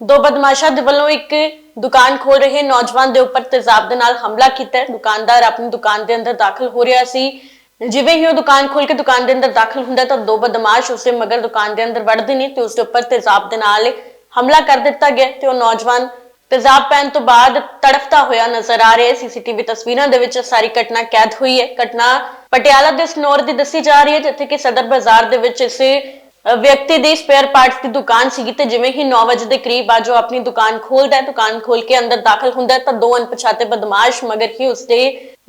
ਦੋ ਬਦਮਾਸ਼ਾਂ ਦੇ ਵੱਲੋਂ ਇੱਕ ਦੁਕਾਨ ਖੋਲ ਰਹੇ ਨੌਜਵਾਨ ਦੇ ਉੱਪਰ ਤੇਜ਼ਾਬ ਦੇ ਨਾਲ ਹਮਲਾ ਕੀਤਾ ਦੁਕਾਨਦਾਰ ਆਪਣੀ ਦੁਕਾਨ ਦੇ ਅੰਦਰ ਦਾਖਲ ਹੋ ਰਿਹਾ ਸੀ। ਜਿਵੇਂ ਹੀ ਉਹ ਦੁਕਾਨ ਖੋਲ ਕੇ ਦੁਕਾਨ ਦੇ ਅੰਦਰ ਦਾਖਲ ਹੁੰਦਾ ਤਾਂ ਦੋ ਬਦਮਾਸ਼ ਉਸੇ ਮਗਰ ਦੁਕਾਨ ਦੇ ਅੰਦਰ ਵੜਦੇ ਨੇ ਤੇ ਉਸ ਦੇ ਉੱਪਰ ਤੇਜ਼ਾਬ ਦੇ ਨਾਲ ਹਮਲਾ ਕਰ ਦਿੱਤਾ ਗਿਆ ਤੇ ਉਹ ਨੌਜਵਾਨ ਤੇਜ਼ਾਬ ਪੈਣ ਤੋਂ ਬਾਅਦ ਤੜਫਦਾ ਹੋਇਆ ਨਜ਼ਰ ਆ ਰਿਹਾ ਹੈ। ਸੀਸੀਟੀਵੀ ਤਸਵੀਰਾਂ ਦੇ ਵਿੱਚ ਸਾਰੀ ਘਟਨਾ ਕੈਦ ਹੋਈ ਹੈ। ਘਟਨਾ ਪਟਿਆਲਾ ਦੇ ਸਨੌਰ ਦੀ ਦੱਸੀ ਜਾ ਰਹੀ ਹੈ, ਜਿੱਥੇ ਕਿ ਸਦਰ ਬਾਜ਼ਾਰ ਦੇ ਵਿੱਚ ਇਸ ਵਿਅਕਤੀ ਦੀ ਸਪੇਅਰ ਪਾਰਟਸ ਦੀ ਦੁਕਾਨ ਸੀਗੀ ਤੇ ਜਿਵੇਂ ਹੀ 9 ਵਜੇ ਦੇ ਕਰੀਬ ਆ ਜੋ ਆਪਣੀ ਦੁਕਾਨ ਖੋਲਦਾ ਹੈ, ਦੁਕਾਨ ਖੋਲ ਕੇ ਅੰਦਰ ਦਾਖਲ ਹੁੰਦਾ ਹੈ, ਤਾਂ ਦੋ ਅਣਪਛਾਤੇ ਬਦਮਾਸ਼ ਮਗਰ ਹੀ ਉਸਦੇ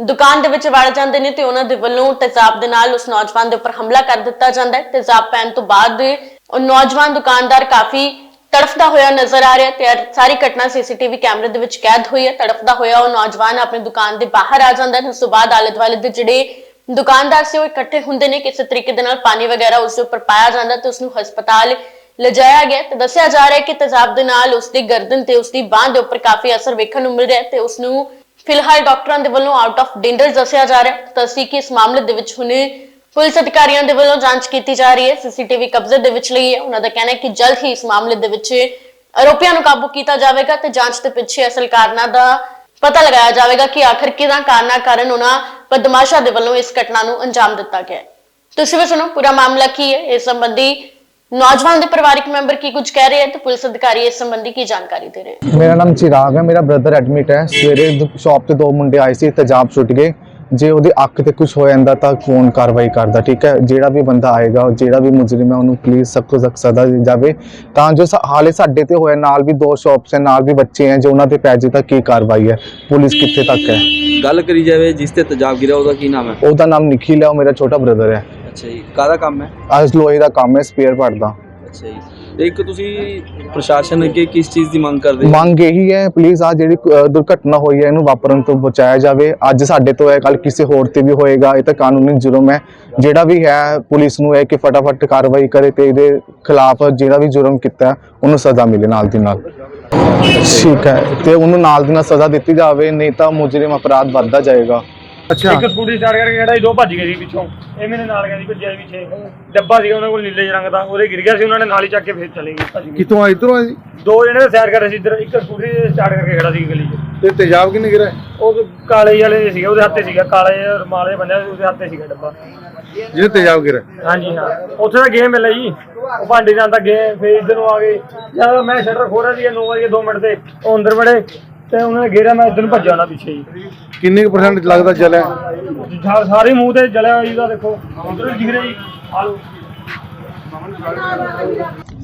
ਦੁਕਾਨ ਦੇ ਵਿੱਚ ਵੜ ਜਾਂਦੇ ਨੇ ਤੇ ਉਹਨਾਂ ਦੇ ਵੱਲੋਂ ਤੇਜ਼ਾਬ ਦੇ ਨਾਲ ਉਸ ਨੌਜਵਾਨ ਦੇ ਉੱਪਰ ਹਮਲਾ ਕਰ ਦਿੱਤਾ ਜਾਂਦਾ ਹੈ। ਤੇਜ਼ਾਬ ਪੈਣ ਤੋਂ ਬਾਅਦ ਉਹ ਨੌਜਵਾਨ ਦੁਕਾਨਦਾਰ ਕਾਫੀ ਤੜਫਦਾ ਹੋਇਆ ਨਜ਼ਰ ਆ ਰਿਹਾ ਤੇ ਸਾਰੀ ਘਟਨਾ ਸੀਸੀਟੀਵੀ ਕੈਮਰੇ ਦੇ ਵਿੱਚ ਕੈਦ ਹੋਈ ਹੈ। ਤੜਫਦਾ ਹੋਇਆ ਉਹ ਨੌਜਵਾਨ ਆਪਣੀ ਦੁਕਾਨ ਦੇ ਬਾਹਰ ਆ ਜਾਂਦਾ ਹੈ। ਉਸ ਤੋਂ ਬਾਅਦ ਆਲੇ ਦੁਆਲੇ ਦੇ ਜਿਹੜੇ ਦੁਕਾਨਦਾਰ ਸੀ, ਉਹ ਇਕੱਠੇ ਹੁੰਦੇ ਨੇ, ਕਿਸੇ ਤਰੀਕੇ ਦੇ ਨਾਲ ਪਾਣੀ ਵਗੈਰਾ ਉਸ ਦੇ ਉੱਪਰ ਪਾਇਆ ਜਾਂਦਾ ਤੇ ਉਸ ਨੂੰ ਹਸਪਤਾਲ ਲਿਜਾਇਆ ਗਿਆ ਤੇ ਦੱਸਿਆ ਜਾ ਰਿਹਾ ਹੈ ਕਿ ਤੇਜ਼ਾਬ ਦੇ ਨਾਲ ਉਸ ਦੀ ਗਰਦਨ ਤੇ ਉਸ ਦੀ ਬਾਹ ਦੇ ਉੱਪਰ ਕਾਫੀ ਅਸਰ ਵੇਖਣ ਨੂੰ ਮਿਲ ਰਿਹਾ ਹੈ ਤੇ ਉਸ ਨੂੰ ਫਿਲਹਾਲ ਡਾਕਟਰਾਂ ਦੇ ਵੱਲੋਂ ਆਊਟ ਆਫ ਡੇਂਜਰ ਦੱਸਿਆ ਜਾ ਰਿਹਾ ਹੈ। ਤਾਂ ਕਿ ਇਸ ਮਾਮਲੇ ਦੇ ਵਿੱਚ ਹੁਣੇ ਪੁਲਿਸ ਅਧਿਕਾਰੀਆਂ ਦੇ ਵੱਲੋਂ ਜਾਂਚ ਕੀਤੀ ਜਾ ਰਹੀ ਹੈ ਸੀਸੀਟੀਵੀ ਕਬਜ਼ੇ ਦੇ ਵਿੱਚ ਲਈ ਹੈ। ਉਹਨਾਂ ਦਾ ਕਹਿਣਾ ਹੈ ਕਿ ਜਲਦ ਹੀ ਇਸ ਮਾਮਲੇ ਦੇ ਵਿੱਚ ਆਰੋਪੀਆਂ ਨੂੰ ਕਾਬੂ ਕੀਤਾ ਜਾਵੇਗਾ ਤੇ ਜਾਂਚ ਦੇ ਪਿੱਛੇ ਅਸਲ ਕਾਰਨਾਂ ਦਾ ਪਤਾ ਲਗਾਇਆ ਜਾਵੇਗਾ ਕਿ ਆਖਰ ਕਿਹਦਾ ਕਾਰਨਾਂ ਕਾਰਨ ਉਹਨਾਂ ਬਦਮਾਸ਼ਾਂ ਦੇ ਵੱਲੋਂ ਇਸ ਘਟਨਾ ਨੂੰ ਅੰਜਾਮ ਦਿੱਤਾ ਗਿਆ ਤੁਸੀਂ ਵੀ ਸੁਣੋ, ਪੂਰਾ ਮਾਮਲਾ ਕੀ ਹੈ? ਇਸ ਸੰਬੰਧੀ ਨੌਜਵਾਨ ਦੇ ਪਰਿਵਾਰਕ ਮੈਂਬਰ ਕੀ ਕੁਝ ਕਹਿ ਰਹੇ ਹਨ ਤੇ ਪੁਲਿਸ ਅਧਿਕਾਰੀ ਇਸ ਸੰਬੰਧੀ ਕੀ ਜਾਣਕਾਰੀ ਦੇ ਰਹੇ ਹਨ ਮੇਰਾ ਨਾਮ ਚਿਰਾਗ ਹੈ, ਮੇਰਾ ਬ੍ਰਦਰ ਐਡਮਿਟ ਹੈ। ਸਵੇਰੇ ਸ਼ਾਪ ਤੇ ਦੋ ਮੁੰਡੇ ਆਏ ਸੀ ਤੇਜ਼ਾਬ ਛੁੱਟ ਗਏ। ਜੇ ਉਹਦੀ ਅੱਖ ਤੇ ਕੁਝ ਹੋ ਜਾਂਦਾ ਤਾਂ ਕੌਣ ਕਾਰਵਾਈ ਕਰਦਾ ਠੀਕ ਹੈ? ਜਿਹੜਾ ਵੀ ਬੰਦਾ ਆਏਗਾ ਜਿਹੜਾ ਵੀ ਮੁਜਰਮ ਹੈ ਉਹਨੂੰ ਪਲੀਜ਼ ਸਖਤ ਤੋਂ ਸਖਤ ਸਜ਼ਾ ਦਿੱਤੀ ਜਾਵੇ। ਤਾਂ ਜੋ ਹਾਲੇ ਸਾਡੇ ਤੇ ਹੋਇਆ ਨਾਲ ਵੀ ਦੋ ਸ਼ਾਪਸ ਹੈ ਨਾਲ ਵੀ ਬੱਚੇ ਹੈ ਜੋ ਉਹਨਾਂ ਤੇ ਪੈ ਜੇ ਤਾਂ ਕੀ ਕਾਰਵਾਈ ਹੈ? ਪੁਲਿਸ ਕਿੱਥੇ ਤੱਕ ਹੈ? ਗੱਲ ਕਰੀ ਜਾਵੇ ਜਿਸ ਤੇ ਤੇਜ਼ਾਬ ਗਿਰਿਆ ਉਹਦਾ ਕੀ ਨਾਮ ਹੈ? ਉਹਦਾ ਨਾਮ ਨਿਖਿਲ ਹੈ ਉਹ ਮੇਰਾ ਛੋਟਾ ਬ੍ਰਦਰ ਹੈ। ਅੱਛਾ ਜੀ ਕਾਹਦਾ ਕੰਮ ਹੈ? ਅੱਜ ਲੋਹੇ ਦਾ ਕੰਮ ਹੈ ਸਪੇਅਰ ਪਾਰਟ ਦਾ। ਅੱਛਾ ਜੀ। ਇੱਕ ਤੁਸੀਂ ਪ੍ਰਸ਼ਾਸਨ ਅੱਗੇ ਕਿਸ ਚੀਜ਼ ਦੀ ਮੰਗ ਕਰਦੇ ਹੋ? ਮੰਗ ਇਹੀ ਹੈ ਪਲੀਜ਼ ਆ ਜਿਹੜੀ ਅ, ਦੁਰਘਟਨਾ ਹੋਈ ਹੈ ਇਹਨੂੰ ਵਾਪਰਨ ਤੋਂ ਬਚਾਇਆ ਜਾਵੇ। ਅੱਜ ਸਾਡੇ ਤੋਂ ਹੈ ਕੱਲ ਕਿਸੇ ਹੋਰ ਤੇ ਵੀ ਹੋਏਗਾ ਇਹ ਤਾਂ ਕਾਨੂੰਨੀ ਜੁਰਮ ਹੈ। ਜਿਹੜਾ ਵੀ ਹੈ ਪੁਲਿਸ ਨੂੰ ਹੈ ਕਿ ਫਟਾਫਟ ਕਾਰਵਾਈ ਕਰੇ ਤੇ ਇਹਦੇ ਖਿਲਾਫ ਜਿਹੜਾ ਵੀ ਜੁਰਮ ਕੀਤਾ ਹੈ, ਉਹਨੂੰ ਸਜ਼ਾ ਮਿਲੇ ਨਾਲ ਦੀ ਨਾਲ। ਠੀਕ ਹੈ ਤੇ ਉਹਨੂੰ ਨਾਲ ਦੀ ਨਾਲ ਸਜ਼ਾ ਦਿੱਤੀ ਜਾਵੇ ਨਹੀਂ ਤਾਂ ਮੁਜਰਮ ਅਪਰਾਧ ਵੱਧਦਾ ਜਾਏਗਾ। ਅੱਛਾ। ਇੱਕ ਸਕੂਟੀ ਸਟਾਰਟ ਕਰਕੇ ਜਿਹੜਾ ਸੀ ਦੋ ਭੱਜ ਗਏ ਸੀ ਪਿੱਛੋਂ। ਇਹ ਮੇਰੇ ਨਾਲ ਗਿਆ ਸੀ ਭੱਜਿਆ ਸੀ ਪਿੱਛੇ। ਡੱਬਾ ਸੀਗਾ ਉਹਨਾਂ ਕੋਲ ਨੀਲੇ ਜਿਹੇ ਰੰਗ ਦਾ ਉਹਦੇ ਗਿਰ ਗਿਆ ਸੀ ਉਹਨਾਂ ਨੇ ਨਾਲ ਹੀ ਚੱਕ ਕੇ ਫੇਰ ਚਲੇ ਗਏ ਭੱਜ ਗਏ। ਕਿਤੋਂ ਆ ਇਧਰੋਂ ਆ ਜੀ ਦੋ ਜਣੇ ਤਾਂ ਸੈਰ ਕਰ ਰਹੇ ਸੀ ਇੱਧਰ ਇੱਕ ਸਕੂਟਰੀ ਸਟਾਰਟ ਕਰਕੇ ਖੜਾ ਸੀ ਗਲੀ 'ਚ। ਤੇ ਤੇਜ਼ਾਬ ਕਿੰਨੇ ਗਿਰਾ ਉਹ ਕਾਲੇ ਜਿਹੇ ਵਾਲੇ ਸੀਗਾ ਉਹਦੇ ਹੱਥੇ ਸੀਗਾ ਕਾਲੇ ਜਿਹੇ ਰੁਮਾਲ ਜਿਹਾ ਬੰਨਿਆ ਸੀ, ਉਹਦੇ ਹੱਥੇ ਸੀਗਾ ਡੱਬਾ। ਜਿਹਨੇ ਤੇਜ਼ਾਬ ਗਿਰਾ ਹਾਂਜੀ ਹਾਂ। ਉੱਥੇ ਤਾਂ ਗੇਮ ਮਿਲਿਆ ਜੀ। ਉਹ ਭਾਂਡੇ ਜਾਂ ਤਾਂ ਗਏ ਫੇਰ ਇੱਧਰ ਨੂੰ ਆ ਗਏ। ਜਦ ਮੈਂ ਸ਼ਟਰ ਖੋਲਿਆ ਸੀ 9 ਵਜੇ 2 ਮਿੰਟ ਤੇ। ਉਹ ਅੰਦਰ ਵੜੇ। ਤੇ ਉਹਨਾਂ ਨੇ ਘੇਰਿਆ ਮੈਂ ਨੂੰ ਭੱਜਿਆ ਉਹਨਾਂ ਪਿੱਛੇ ਜੀ। ਕਿੰਨੇ ਕੁ ਪਰਸੈਂਟ ਲੱਗਦਾ ਜਲਿਆ? ਸਾਰੇ ਮੂੰਹ ਤੇ ਜਲਿਆ ਹੋਇਆ ਜੀ ਦਾ ਦੇਖੋ ਉਧਰ ਦਿਖ ਰਿਹਾ ਜੀ। ਆਲੂ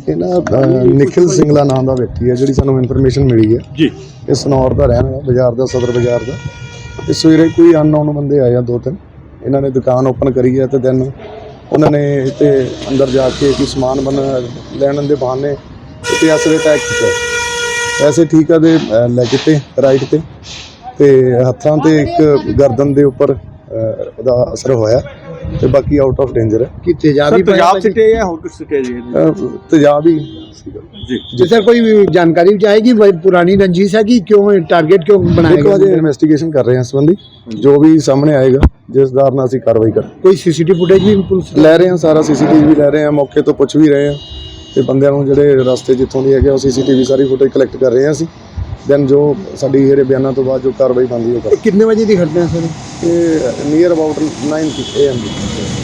ਇਹ ਨਾ ਅਹ, ਨਿਖਿਲ ਸਿੰਗਲਾ ਨਾਮ ਦਾ ਵਿਅਕਤੀ ਹੈ ਜਿਹੜੀ ਸਾਨੂੰ ਇਨਫੋਰਮੇਸ਼ਨ ਮਿਲੀ ਹੈ। ਜੀ। ਇਹ ਸਨੌਰ ਦਾ ਰਹਿਣ ਵਾਲਾ ਬਾਜ਼ਾਰ ਦਾ ਸਦਰ ਬਾਜ਼ਾਰ ਦਾ। ਤੇ ਸਵੇਰੇ ਕੋਈ ਅਨਨੋਨ ਬੰਦੇ ਆਏ ਆ ਦੋ ਤਿੰਨ। ਇਹਨਾਂ ਨੇ ਦੁਕਾਨ ਓਪਨ ਕਰੀ ਹੈ ਤੇ ਦੈਨ ਉਹਨਾਂ ਨੇ ਇੱਥੇ ਅੰਦਰ ਜਾ ਕੇ ਕੋਈ ਸਮਾਨ ਬਣ ਲੈਣ ਦੇ ਬਹਾਨੇ ਤੇ ਅਸਲੇ ਅਟੈਕ ਕੀਤਾ ਐਸੇ ਠੀਕ ਆ ਦੇ ਲੈਗ ਤੇ ਰਾਈਟ ਤੇ। ਤੇ ਹੱਥਾਂ ਤੇ ਇੱਕ ਗਰਦਨ ਦੇ ਉੱਪਰ ਉਹਦਾ ਅਸਰ ਹੋਇਆ। ਤੇ ਬਾਕੀ ਆਊਟ ਆਫ ਡੇਂਜਰ ਹੈ। ਕਿ ਤੇਜ਼ਾਬੀ ਪੰਜਾਬ ਸਿੱਟੇ ਜਾਂ ਹੋਰ ਕੁਝ ਸਿੱਟੇ ਜੀ? ਤੇਜ਼ਾਬੀ ਜੀ। ਜੀ ਸਰ ਕੋਈ ਜਾਣਕਾਰੀ ਵੀ ਚਾਹੀਗੀ ਪੁਰਾਣੀ ਰੰਜੀਸ਼ ਹੈ ਕਿ ਕਿਉਂ ਟਾਰਗੇਟ ਕਿਉਂ ਬਣਾਇਆ ਗਿਆ? ਦੇਖੋ ਇਨਵੈਸਟੀਗੇਸ਼ਨ ਕਰ ਰਹੇ ਹਾਂ ਸੰਬੰਧੀ। ਜੋ ਵੀ ਸਾਹਮਣੇ ਆਏਗਾ ਜਿਸ ਦਾ ਅਸੀਂ ਕਾਰਵਾਈ ਕਰ ਕੋਈ ਸੀਸੀਟੀਵੀ ਫੁਟੇਜ ਵੀ ਲੈ ਰਹੇ ਹਾਂ ਸਾਰਾ ਸੀਸੀਟੀਵੀ ਵੀ ਲੈ ਰਹੇ ਹਾਂ ਮੌਕੇ ਤੋਂ ਪੁੱਛ ਵੀ ਰਹੇ ਹਾਂ। ਤੇ ਬੰਦਿਆਂ ਨੂੰ ਜਿਹੜੇ ਰਸਤੇ ਜਿੱਥੋਂ ਦੀ ਹੈਗੇ ਉਹ ਸੀਸੀਟੀਵੀ ਸਾਰੀ ਫੁਟੇਜ ਕਲੈਕਟ ਕਰ ਰਹੇ ਹਾਂ ਅਸੀਂ। ਦੈਨ ਜੋ ਸਾਡੀ ਇਹਦੇ ਬਿਆਨਾਂ ਤੋਂ ਬਾਅਦ ਜੋ ਕਾਰਵਾਈ ਬਣਦੀ ਉਹ ਕਰ। ਕਿੰਨੇ ਵਜੇ ਦੀ ਘਟਨਾ ਸਰ? ਇਹ ਨੀਅਰ ਅਬਾਊਟ 9 ਏਐਮ